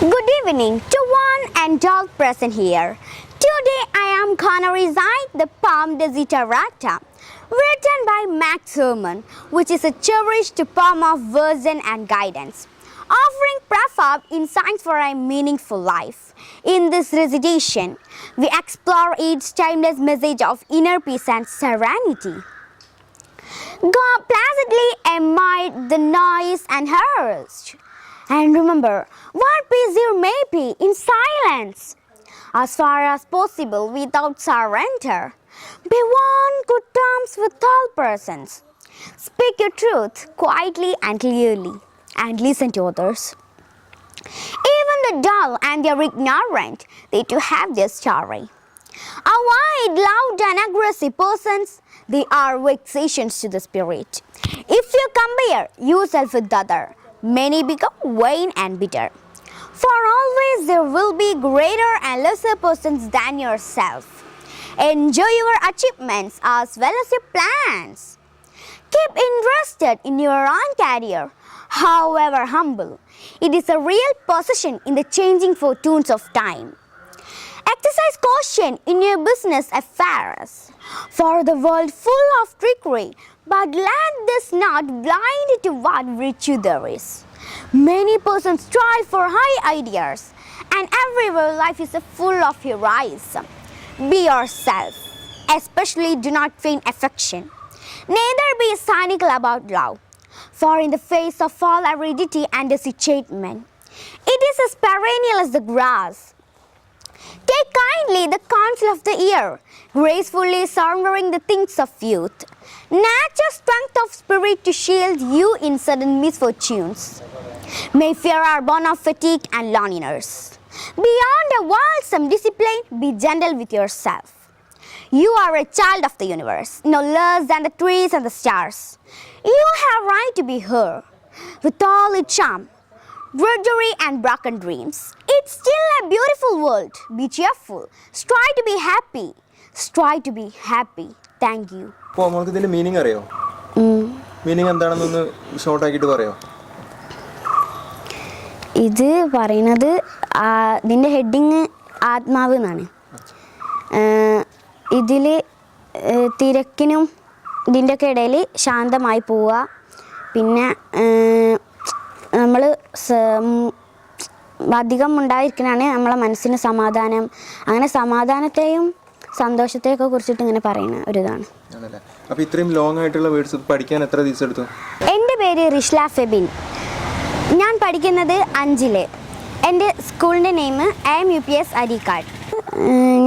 Good evening to one and all present here. Today I am gonna recite the poem Desiderata, written by Max Herman, which is a cherished poem of vision and guidance, offering profound insights for a meaningful life. In this recitation, we explore its timeless message of inner peace and serenity. Go placidly amid the noise and hurry. And remember, what peace there may be in silence, as far as possible without surrender. Be on good terms with all persons. Speak your truth quietly and clearly, and listen to others. Even the dull and the ignorant, they too have their story. Avoid loud and aggressive persons. They are vexations to the spirit. If you compare yourself with other, many become vain and bitter. For always there will be greater and lesser persons than yourself. Enjoy your achievements as well as your plans. Keep interested in your own career, however humble. It is a real possession in the changing fortunes of time. Exercise caution in your business affairs, for the world full of trickery, but let this not blind to what virtue there is. Many persons strive for high ideas, and everywhere life is full of heroism. Be yourself, especially do not feign affection. Neither be cynical about love, for in the face of all aridity and disenchantment, it is as perennial as the grass. Take kindly the counsel of the year, gracefully surrendering the things of youth. Nature's strength of spirit to shield you in sudden misfortunes. May fear are born of fatigue and loneliness. Beyond a wholesome discipline, be gentle with yourself. You are a child of the universe, no less than the trees and the stars. You have right to be her, with all its charm, drudgery and broken dreams. It's still a beautiful world. Be cheerful. Strive to be happy. Strive to be happy. Thank you. അപ്പോൾ നമുക്ക് ഇതിന്റെ meaning അറിയോ? Meaning എന്താണെന്നൊന്ന് short ആക്കിയിട്ട് പറയോ? ഇത് പറയുന്നത് ഇതിന്റെ heading ആത്മാവ് എന്നാണ്. ഇതിൽ തിരക്കിനും ഇതിന്റെയൊക്കെ ഇടയിൽ ശാന്തമായി പോവുക. പിന്നെ നമ്മൾ അധികം ഉണ്ടായിരിക്കണാണ് നമ്മളെ മനസ്സിന് സമാധാനം. അങ്ങനെ സമാധാനത്തെയും സന്തോഷത്തെയൊക്കെ കുറിച്ചിട്ട് ഇങ്ങനെ പറയുന്ന ഒരിതാണ്. ഇതാണ് അപ്പോൾ ഇത്രയും ലോങ് ആയിട്ടുള്ള വേർഡ്സ് പഠിക്കാൻ എത്ര ദിവസം എടുത്തു? എന്റെ പേര് റിഷ്ല ഫെബിൻ. ഞാൻ പഠിക്കുന്നത് അഞ്ചിൽ. എന്റെ സ്കൂളിന്റെ name M U P S Arikkad.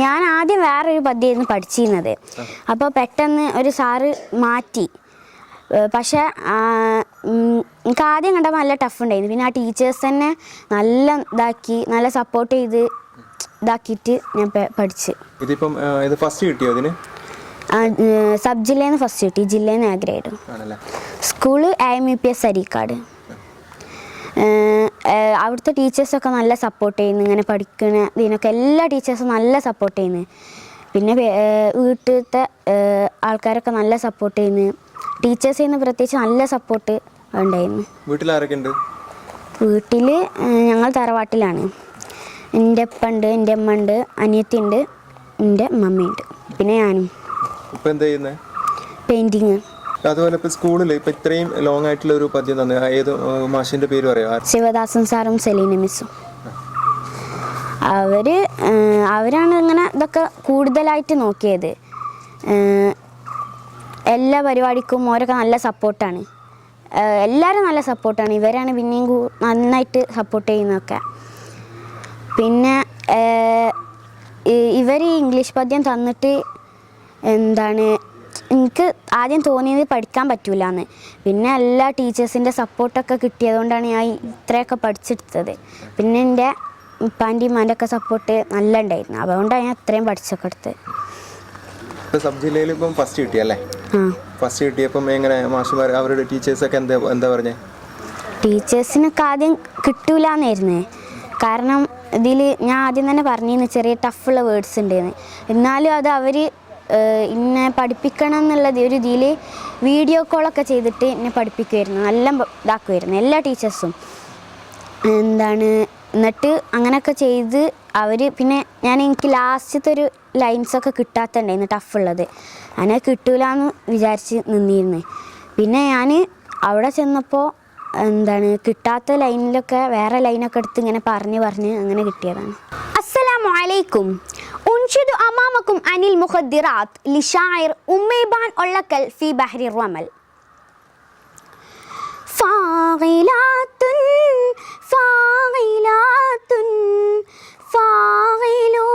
ഞാൻ ആദ്യം വേറൊരു പദ്യമായിരുന്നു പഠിച്ചിരുന്നത്. അപ്പോൾ പെട്ടെന്ന് ഒരു സാറ് മാറ്റി. പക്ഷെ എനിക്ക് ആദ്യം കണ്ടപ്പോൾ നല്ല ടഫ് ഉണ്ടായിരുന്നു. പിന്നെ ആ ടീച്ചേഴ്സ് തന്നെ നല്ല ഇതാക്കി നല്ല സപ്പോർട്ട് ചെയ്ത് ഇതാക്കിയിട്ട് ഞാൻ പഠിച്ച്. ഇതിപ്പം ഇത് ഫസ്റ്റ് കിട്ടിയോ അതിന് സബ് ജില്ലയിൽ നിന്ന് ഫസ്റ്റ് കിട്ടി. ജില്ലയിൽ നിന്ന് a school school M U P S Areekkad. അവിടുത്തെ ടീച്ചേഴ്സൊക്കെ നല്ല സപ്പോർട്ട് ചെയ്യുന്നു. ഇങ്ങനെ പഠിക്കുന്ന ഇതിനൊക്കെ എല്ലാ ടീച്ചേഴ്സും നല്ല സപ്പോർട്ട് ചെയ്യുന്നു. പിന്നെ വീട്ടിലത്തെ ആൾക്കാരൊക്കെ നല്ല സപ്പോർട്ട് ചെയ്യുന്നു. ടീച്ചേഴ്സിൽ നിന്ന് പ്രത്യേകിച്ച് നല്ല സപ്പോർട്ട് ഉണ്ടായിരുന്നു. വീട്ടിൽ വീട്ടിൽ ഞങ്ങൾ തറവാട്ടിലാണ്. എന്റെ അപ്പ ഉണ്ട് എന്റെ അമ്മ ഉണ്ട് അനിയത്തി ഉണ്ട് എന്റെ മമ്മയുണ്ട് പിന്നെ ഞാനും. ഇപ്പം എന്താ ചെയ്യുന്നത് പെയിന്റിങ് അതുപോലെ ഇപ്പോൾ സ്കൂളിൽ ഇപ്പൊ ഇത്രയും ലോങ് ആയിട്ടുള്ള ഒരു പദ്യം തന്നെ ഏത് മാഷിന്റെ പേര് പറയാം? ശിവദാസൻ സാറും സെലീന മിസ്സും. അവർ അവരാണ് ഇങ്ങനെ ഇതൊക്കെ കൂടുതലായിട്ട് നോക്കിയത്. എല്ലാ പരിപാടിക്കും ഓരൊക്കെ നല്ല സപ്പോർട്ടാണ് എല്ലാവരും നല്ല സപ്പോർട്ടാണ് ഇവരാണ് പിന്നെയും നന്നായിട്ട് സപ്പോർട്ട് ചെയ്യുന്നതൊക്കെ. പിന്നെ ഇവർ ഇംഗ്ലീഷ് പദ്യം തന്നിട്ട് എന്താണ് എനിക്ക് ആദ്യം തോന്നിയത് പഠിക്കാൻ പറ്റൂല എന്ന് പിന്നെ എല്ലാ ടീച്ചേഴ്സിന്റെ സപ്പോർട്ടൊക്കെ കിട്ടിയതുകൊണ്ടാണ് ഞാൻ ഇത്രയൊക്കെ പഠിച്ചെടുത്തത്. പിന്നെ എന്റെ ഉപ്പാന്റെ ഉമ്മാന്റെ ഒക്കെ സപ്പോർട്ട് നല്ല ഉണ്ടായിരുന്നു അതുകൊണ്ടാണ് ഞാൻ ഇത്രയും പഠിച്ചൊക്കെ എടുത്തത്. സബ് ജില്ലയിൽ ഇപ്പം ഫസ്റ്റ് കിട്ടിയല്ലേ ഫസ്റ്റ് കിട്ടിയപ്പം എങ്ങനെ മാഷുമാർ അവരുടെ ടീച്ചേഴ്സൊക്കെ എന്താ എന്താ പറഞ്ഞേ? ടീച്ചേഴ്സിനൊക്കെ ആദ്യം കിട്ടൂലെന്നായിരുന്നേ. കാരണം ഇതിൽ ഞാൻ ആദ്യം തന്നെ പറഞ്ഞിരുന്നു ചെറിയ ടഫുള്ള വേർഡ്സ് ഉണ്ടെന്ന്. എന്നാലും അത് അവർ ഇന്നെ പഠിപ്പിക്കണം എന്നുള്ള ഒരു ഇതിൽ വീഡിയോ കോളൊക്കെ ചെയ്തിട്ട് എന്നെ പഠിപ്പിക്കുമായിരുന്നു നല്ല ഇതാക്കുമായിരുന്നു എല്ലാ ടീച്ചേഴ്സും എന്താണ് എന്നിട്ട് അങ്ങനെയൊക്കെ ചെയ്ത് അവർ പിന്നെ ഞാൻ എനിക്ക് ലാസ്റ്റത്തെ ഒരു ലൈൻസൊക്കെ കിട്ടാത്തുണ്ടായിരുന്നു ടഫുള്ളത് അങ്ങനെ കിട്ടൂലെന്ന് വിചാരിച്ച് നിന്നിരുന്നു. പിന്നെ ഞാൻ അവിടെ ചെന്നപ്പോൾ എന്താണ് കിട്ടാത്ത ലൈനിലൊക്കെ വേറെ ലൈനൊക്കെ എടുത്ത് ഇങ്ങനെ പറഞ്ഞ് പറഞ്ഞ് അങ്ങനെ കിട്ടിയതാണ്. അസ്സലാമു ഉൻഷിദു അമാമക്കും അനിൽ മുഹദ്ദിറാത്ത് ലിഷായിർ ഉമ്മൈബാൻ ഒള്ളക്കൽ ഫി ബഹരി റമൽ. ഫാഗിലാത്തുൻ ഫാഗിലാത്തുൻ ഫാഗിലൂ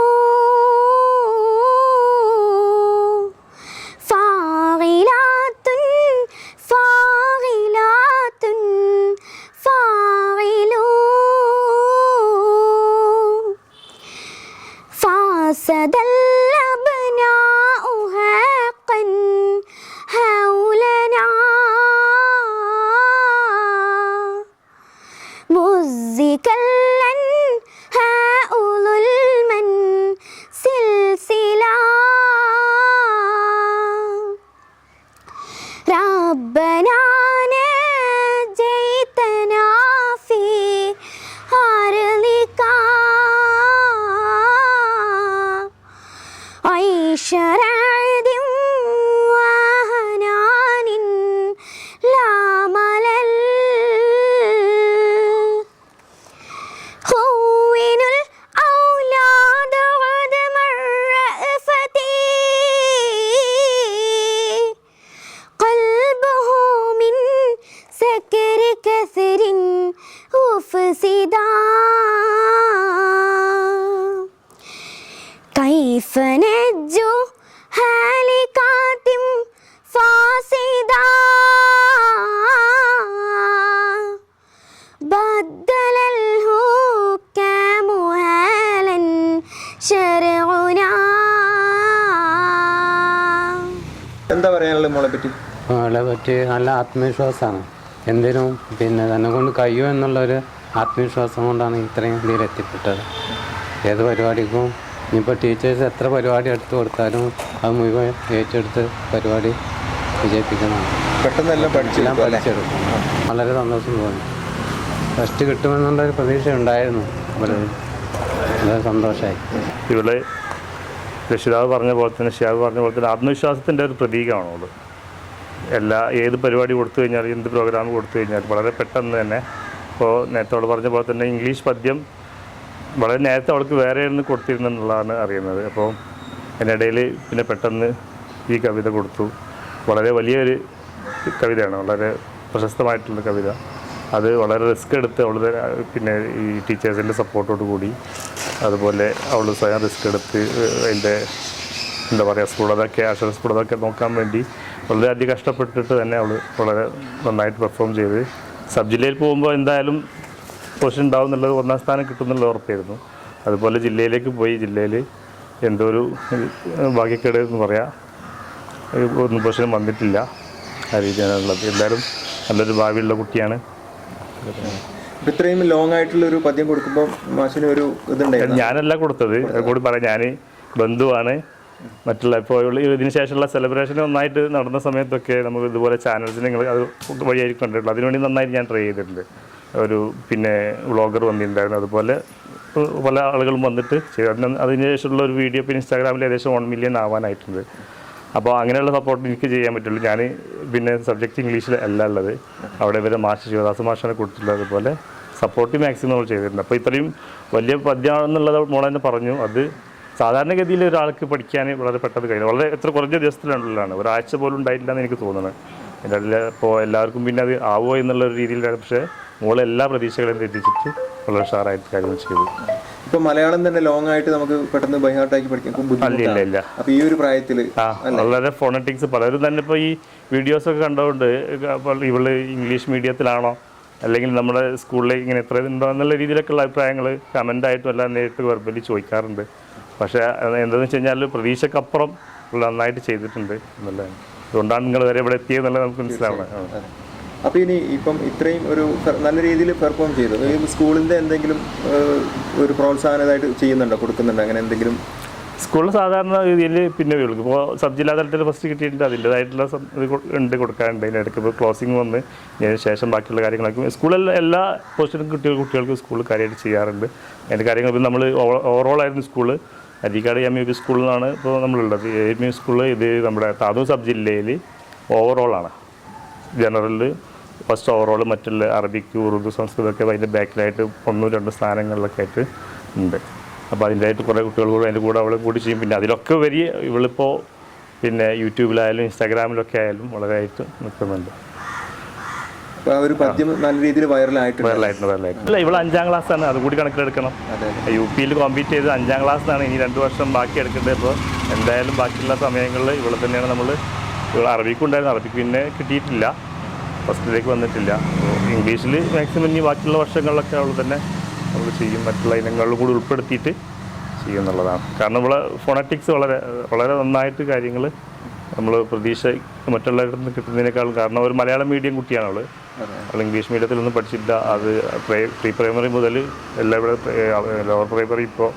പറ്റി? അവളെ പറ്റി നല്ല ആത്മവിശ്വാസമാണ്. എന്തിനും പിന്നെ തന്നെ കൊണ്ട് കഴിയും എന്നുള്ളൊരു ആത്മവിശ്വാസം കൊണ്ടാണ് ഇത്രയും ഇതിൽ എത്തിപ്പെട്ടത്. ഏത് പരിപാടിക്കും ഇനിയിപ്പോൾ ടീച്ചേഴ്സ് എത്ര പരിപാടി എടുത്തു കൊടുത്താലും അത് മുഴുവൻ ഏറ്റെടുത്ത് പരിപാടി വിജയിപ്പിക്കുന്നതാണ്. പെട്ടെന്നെല്ലാം എല്ലാം പഠിച്ചെടുക്കും വളരെ സന്തോഷം തോന്നി. ഫസ്റ്റ് കിട്ടുമെന്നുള്ളൊരു പ്രതീക്ഷ ഉണ്ടായിരുന്നു. വളരെ വളരെ സന്തോഷമായി ഇവിടെ രക്ഷിതാവ് പറഞ്ഞ പോലെ തന്നെ ഷിയാബ് പറഞ്ഞ പോലെ തന്നെ ആത്മവിശ്വാസത്തിന്റെ ഒരു പ്രതീകമാണോ അവൾ എല്ലാ ഏത് പരിപാടി കൊടുത്തു കഴിഞ്ഞാൽ എന്ത് പ്രോഗ്രാം കൊടുത്തു കഴിഞ്ഞാൽ വളരെ പെട്ടെന്ന് തന്നെ ഇപ്പോൾ നേരത്തെ അവൾ പറഞ്ഞ പോലെ തന്നെ ഇംഗ്ലീഷ് പദ്യം വളരെ നേരത്തെ അവൾക്ക് വേറെ ഒന്ന് കൊടുത്തിരുന്നെന്നുള്ളതാണ് അറിയുന്നത്. അപ്പോൾ അതിനിടയിൽ പിന്നെ പെട്ടെന്ന് ഈ കവിത കൊടുത്തു. വളരെ വലിയൊരു കവിതയാണ് വളരെ പ്രശസ്തമായിട്ടുള്ള കവിത. അത് വളരെ റിസ്ക് എടുത്ത് അവൾ പിന്നെ ഈ ടീച്ചേഴ്സിന്റെ സപ്പോർട്ടോട് കൂടി അതുപോലെ അവൾ സ്വയം റിസ്ക് എടുത്ത് അതിന്റെ എന്താ പറയുക സ്ഫുടതൊക്കെ അക്ഷര സ്ഫുടതൊക്കെ നോക്കാൻ വേണ്ടി വളരെയധികം കഷ്ടപ്പെട്ടിട്ട് തന്നെ അവൾ വളരെ നന്നായിട്ട് പെർഫോം ചെയ്ത്. സബ് ജില്ലയിൽ പോകുമ്പോൾ എന്തായാലും പൊസിഷൻ ഉണ്ടാവും എന്നുള്ളത് ഒന്നാം സ്ഥാനം കിട്ടും എന്നുള്ളത് ഉറപ്പായിരുന്നു. അതുപോലെ ജില്ലയിലേക്ക് പോയി ജില്ലയിൽ എന്തോ ഒരു ഭാഗ്യക്കേട് എന്ന് പറയാം. ഒന്നും പൊസിഷൻ വന്നിട്ടില്ല. ആ രീതിയാണുള്ളത്. എന്തായാലും നല്ലൊരു ഭാവിയുള്ള കുട്ടിയാണ്. ഇപ്പൊ ഇത്രയും ലോങ് ആയിട്ടുള്ള ഒരു പദ്യം കൊടുക്കുമ്പോൾ മാഷിന് ഒരു ഇതുണ്ടായിരുന്നു? ഞാനല്ല കൊടുത്തത്. കൂടി പറയാം. ഞാൻ ബന്ധുവാണ്. മറ്റുള്ള ഇപ്പോൾ ഇതിന് ശേഷമുള്ള സെലിബ്രേഷൻ നന്നായിട്ട് നടന്ന സമയത്തൊക്കെ നമുക്ക് ഇതുപോലെ ചാനൽസിന് നിങ്ങൾ അത് വഴിയായിരിക്കും കണ്ടിട്ടുള്ളൂ. അതിനുവേണ്ടി നന്നായിട്ട് ഞാൻ ട്രൈ ചെയ്തിട്ടുണ്ട്. ഒരു പിന്നെ വ്ളോഗർ വന്നിട്ടുണ്ടായിരുന്നു. അതുപോലെ പല ആളുകളും വന്നിട്ട് അതിന് അതിന് ശേഷമുള്ള ഒരു വീഡിയോ ഇപ്പോൾ ഇൻസ്റ്റാഗ്രാമിൽ ഏകദേശം വൺ മില്യൺ ആവാനായിട്ടുണ്ട്. അപ്പോൾ അങ്ങനെയുള്ള സപ്പോർട്ട് എനിക്ക് ചെയ്യാൻ പറ്റുള്ളൂ. ഞാൻ പിന്നെ സബ്ജക്റ്റ് ഇംഗ്ലീഷിൽ അല്ല ഉള്ളത്. അവിടെ ഇവരെ മാഷ് ശിവദാസ് മാഷാണ് കൊടുത്തിട്ടുള്ളത്. അതുപോലെ സപ്പോർട്ട് മാക്സിമം നമ്മൾ ചെയ്തിട്ടുണ്ട്. അപ്പോൾ ഇത്രയും വലിയ പദ്യമാണെന്നുള്ളത് മോളെ തന്നെ പറഞ്ഞു. അത് സാധാരണഗതിയിൽ ഒരാൾക്ക് പഠിക്കാൻ വളരെ പെട്ടെന്ന് കഴിയും വളരെ എത്ര കുറഞ്ഞ ദിവസത്തിലുള്ളതാണ്. ഒരാഴ്ച പോലും ഉണ്ടായിട്ടില്ല എന്ന് എനിക്ക് തോന്നുന്നത് എന്റെ അതിൽ ഇപ്പോൾ എല്ലാവർക്കും പിന്നെ അത് ആവോ എന്നുള്ള ഒരു രീതിയിലാണ്. പക്ഷേ മോളെ എല്ലാ പ്രതീക്ഷകളെയും തെറ്റിച്ചിട്ട് വളരെ ഉഷാറായിട്ട് കാര്യങ്ങൾ ചെയ്തു. ഇപ്പൊ മലയാളം തന്നെ ലോങ് ആയിട്ട് നമുക്ക് പെട്ടെന്ന് ബൈഹാർട്ടാക്കി ഇല്ല അപ്പൊ ഈ ഒരു പ്രായത്തിൽ വളരെ ഫോണറ്റിക്സ് പലരും തന്നെ ഇപ്പോൾ ഈ വീഡിയോസൊക്കെ ഒക്കെ കണ്ടതുകൊണ്ട് ഇവൾ ഇംഗ്ലീഷ് മീഡിയത്തിലാണോ അല്ലെങ്കിൽ നമ്മുടെ സ്കൂളിൽ ഇങ്ങനെ എത്ര ഉണ്ടോ എന്നുള്ള രീതിയിലൊക്കെയുള്ള അഭിപ്രായങ്ങൾ കമന്റായിട്ടും എല്ലാം നേരിട്ട് വെർബലി ചോദിക്കാറുണ്ട്. പക്ഷേ എന്താണെന്ന് വെച്ച് കഴിഞ്ഞാൽ പ്രതീക്ഷക്കപ്പുറം നന്നായിട്ട് ചെയ്തിട്ടുണ്ട് എന്നുള്ളതാണ് അതുകൊണ്ടാണ് നിങ്ങൾ വരെ ഇവിടെ എത്തിയെന്നുള്ളത് നമുക്ക് മനസ്സിലാവണം അപ്പോൾ അപ്പൊ ഇനി ഇപ്പം ഇത്രയും ഒരു നല്ല രീതിയിൽ പെർഫോം ചെയ്തു. ഈ സ്കൂളിന്റെ എന്തെങ്കിലും ഒരു പ്രോത്സാഹനമായിട്ട് ചെയ്യുന്നുണ്ടോ? കൊടുക്കുന്നുണ്ടോ? അങ്ങനെ എന്തെങ്കിലും? സ്കൂളിൽ സാധാരണ രീതിയിൽ പിന്നെ വിളിക്കും ഇപ്പോൾ സബ് ജില്ലാ തലത്തിൽ ഫസ്റ്റ് കിട്ടിയിട്ടുണ്ട്. അതിന്റെതായിട്ടുള്ള ഇത് ഉണ്ട് കൊടുക്കാറുണ്ട് അതിന്റെ ഇടയ്ക്ക് ഇപ്പോൾ ക്ലോസിങ് വന്ന് അതിന് ശേഷം ബാക്കിയുള്ള കാര്യങ്ങളൊക്കെ. സ്കൂളിൽ എല്ലാ പോസ്റ്റിനും കുട്ടികൾ കുട്ടികൾക്ക് സ്കൂളിൽ കാര്യമായിട്ട് ചെയ്യാറുണ്ട്. അതിന്റെ കാര്യങ്ങൾ നമ്മൾ ഓവറോൾ ആയിരുന്നു school. Arikkad M U P സ്കൂളിലാണ് ഇപ്പോൾ നമ്മളുള്ളത്. എം യു സ്കൂളിൽ ഇത് നമ്മുടെ താതൂർ സബ് ജില്ലയിൽ ഓവറോളാണ് ജനറലിൽ ഫസ്റ്റ് ഓവറോൾ മറ്റുള്ള അറബിക്ക് ഉറുദു സംസ്കൃതമൊക്കെ അതിന്റെ ബാക്കിലായിട്ട് ഒന്നും രണ്ടും സ്ഥാനങ്ങളിലൊക്കെ ആയിട്ട് ഉണ്ട്. അപ്പോൾ അതിന്റെ ആയിട്ട് കുറേ കുട്ടികൾ കൂടെ അതിന്റെ കൂടെ അവളെ കൂടി ചെയ്യും. പിന്നെ അതിലൊക്കെ വലിയ ഇവളിപ്പോൾ പിന്നെ യൂട്യൂബിലായാലും ഇൻസ്റ്റാഗ്രാമിലൊക്കെ ആയാലും വളരെയായിട്ട് നിൽക്കുന്നുണ്ട്. ഒരു പദ്യം നല്ല രീതിയിൽ വൈറലായിട്ടുണ്ട്. വൈറലായിട്ടുണ്ട് ഇല്ല അഞ്ചാം ക്ലാസ് ആണ്. അതുകൂടി കണക്കിലെടുക്കണം. യു പിയിൽ കോമ്പീറ്റ് ചെയ്ത് അഞ്ചാം ആണ്. ഇനി രണ്ട് വർഷം ബാക്കി എടുക്കേണ്ടത്. ഇപ്പോൾ എന്തായാലും ബാക്കിയുള്ള സമയങ്ങളിൽ ഇവിടെ തന്നെയാണ് നമ്മൾ ഇവിടെ അറബിക്കുണ്ടായിരുന്നു അറബിക്ക് പിന്നെ കിട്ടിയിട്ടില്ല. ഫസ്റ്റിലേക്ക് വന്നിട്ടില്ല. ഇംഗ്ലീഷിൽ മാക്സിമം ഇനി ബാക്കിയുള്ള വർഷങ്ങളിലൊക്കെ അവൾ തന്നെ നമ്മൾ ചെയ്യും. മറ്റുള്ള ഇനങ്ങളിലും കൂടി ഉൾപ്പെടുത്തിയിട്ട് ചെയ്യും എന്നുള്ളതാണ്. കാരണം ഇവിടെ ഫോണറ്റിക്സ് വളരെ വളരെ നന്നായിട്ട് കാര്യങ്ങൾ നമ്മൾ പ്രതീക്ഷ മറ്റുള്ളവരുടെ നിന്ന് കിട്ടുന്നതിനേക്കാളും കാരണം ഒരു മലയാളം മീഡിയം കുട്ടിയാണ് അവൾ അല്ലെങ്കിൽ ഇംഗ്ലീഷ് മീഡിയത്തിലൊന്നും പഠിച്ചില്ല അത് പ്രീ പ്രൈമറി മുതൽ എല്ലാ ഇവിടെ ലോവർ പ്രൈമറി ഇപ്പോൾ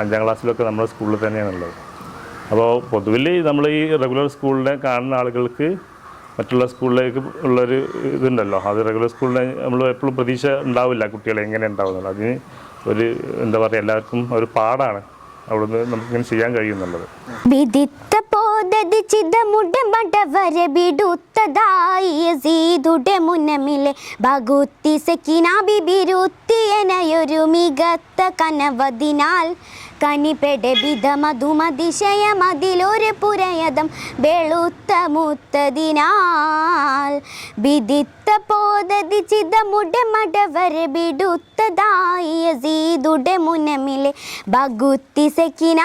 അഞ്ചാം ക്ലാസ്സിലൊക്കെ നമ്മുടെ സ്കൂളിൽ തന്നെയാണുള്ളത്. അപ്പോൾ പൊതുവിൽ നമ്മൾ ഈ റെഗുലർ സ്കൂളിനെ കാണുന്ന ആളുകൾക്ക് മറ്റുള്ള സ്കൂളിലേക്ക് ഉള്ളൊരു ഇതുണ്ടല്ലോ. അത് റെഗുലർ സ്കൂളിനെ നമ്മൾ എപ്പോഴും പ്രതീക്ഷ ഉണ്ടാവില്ല കുട്ടികളെ എങ്ങനെ ഉണ്ടാവുന്നുള്ളത് അതിന് ഒരു എന്താ പറയുക എല്ലാവർക്കും ഒരു പാടാണ് അവിടുന്ന് നമുക്കിങ്ങനെ ചെയ്യാൻ കഴിയുന്നുള്ളത് ಪೋದದಿ ಚಿದ ಮುಡ್ಡೆ ಬಡವರೆ ಬಿಡುತ್ತದಾಯಿ യസീദുടെ മുന്നമിലെ ഭഗുത്തി സെക്കിന ബിബിരുത്തി എനയൊരു മികത്ത കനവതിനാൽ കനിപ്പെടെ ബിധ മധുമതിശയമതിലൊരു പുരയതം വെളുത്ത മുത്തതിനാൽ. ബിദിത്ത പോതതി ചിതമുടെ മടവരെ ബിടുത്തതായി സീതുടെ മുനമിലെ ഭഗുത്തി സെക്കിന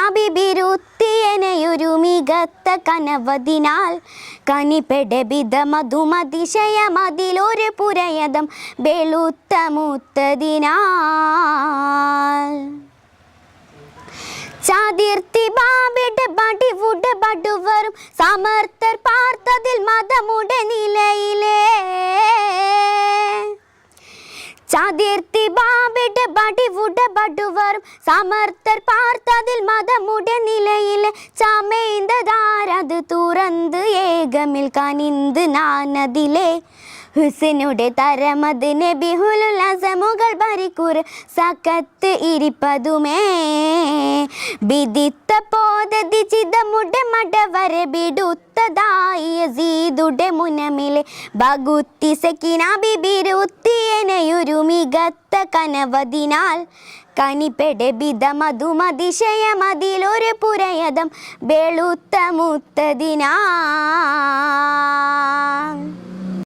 മികത്ത കനവതിനാൽ. കനിപ്പെടെ ബിധ മധുമതിശയമതിലൊരു പുരയതം വെളുത്ത മുത്തതിനാൽ. ചാതിർത്തി ബാബിയുടെ പടിവുടെ പടുവരും സമർത്ഥർ പാർത്തതിൽ മതമുടെ നിലയിലേ. ചാതിർത്തി ബാബിയുടെ പടിവുടെ പടുവരും സമർത്ഥർ പാർത്തതിൽ മതമുടെ നിലയിലെ. ചമേന്തതാരത് തുറന്ന് ഏകമിൽ കനിന്ത് നാനതിലേ. ഹുസനുടെ തരമത് നബിഹുലുൽ ഭരിക്കൂർ സകത്ത് ഇരിപ്പതുമേ. വിദിത്ത പോതതി ചിതമുടെ മടവരെ ബിടുത്തതായി സീതുടെ മുനമിലെ ഭഗുത്തി സെക്കിന ബിബിരുത്തി എനയൊരു മികത്ത കനവതിനാൽ. കനിപ്പെടെ ബിതമതുമതിശയമതിലൊരു പുരയതം വെളുത്ത മുത്തതിനാൽ